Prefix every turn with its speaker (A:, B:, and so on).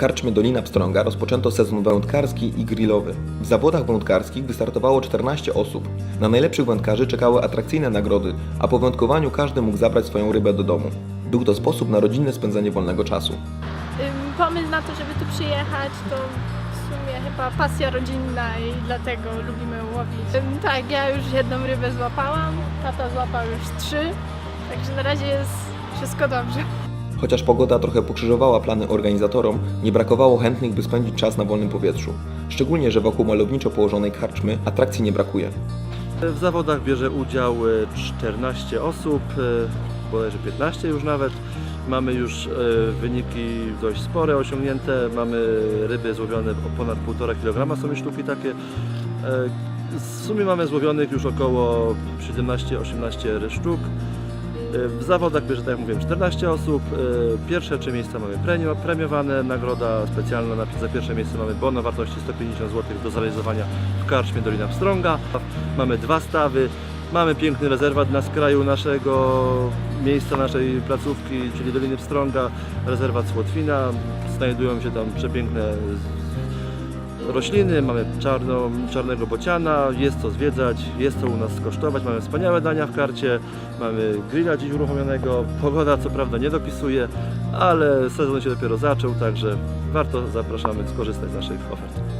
A: karczmie Dolina Pstrąga rozpoczęto sezon wędkarski i grillowy. W zawodach wędkarskich wystartowało 14 osób. Na najlepszych wędkarzy czekały atrakcyjne nagrody, a po wędkowaniu każdy mógł zabrać swoją rybę do domu. Był to sposób na rodzinne spędzanie wolnego czasu.
B: Pomysł na to, żeby tu przyjechać, to w sumie chyba pasja rodzinna i dlatego lubimy łowić. Tak, ja już jedną rybę złapałam, tata złapał już trzy, także na razie jest wszystko dobrze.
A: Chociaż pogoda trochę pokrzyżowała plany organizatorom, nie brakowało chętnych, by spędzić czas na wolnym powietrzu. Szczególnie, że wokół malowniczo położonej karczmy atrakcji nie brakuje.
C: W zawodach bierze udział e, 14 osób, e, bodajże 15 już nawet. Mamy już e, wyniki dość spore osiągnięte. Mamy ryby złowione ponad 1,5 kg, są już sztuki takie. E, W sumie mamy złowionych już około 17-18 sztuk. W zawodach bierze, tak jak mówiłem, 14 osób. E, Pierwsze trzy miejsca mamy premio- premiowane. Nagroda specjalna na, za pierwsze miejsce mamy bon o wartości 150 zł do zrealizowania w karczmie Dolina Pstrąga. Mamy dwa stawy. Mamy piękny rezerwat na skraju naszego miejsca, naszej placówki, czyli Doliny Pstrąga, rezerwat Słotwina. Znajdują się tam przepiękne rośliny, mamy czarno, czarnego bociana, jest co zwiedzać, jest co u nas skosztować, mamy wspaniałe dania w karcie, mamy grilla dziś uruchomionego, pogoda co prawda nie dopisuje, ale sezon się dopiero zaczął, także warto, zapraszamy skorzystać z naszych ofert.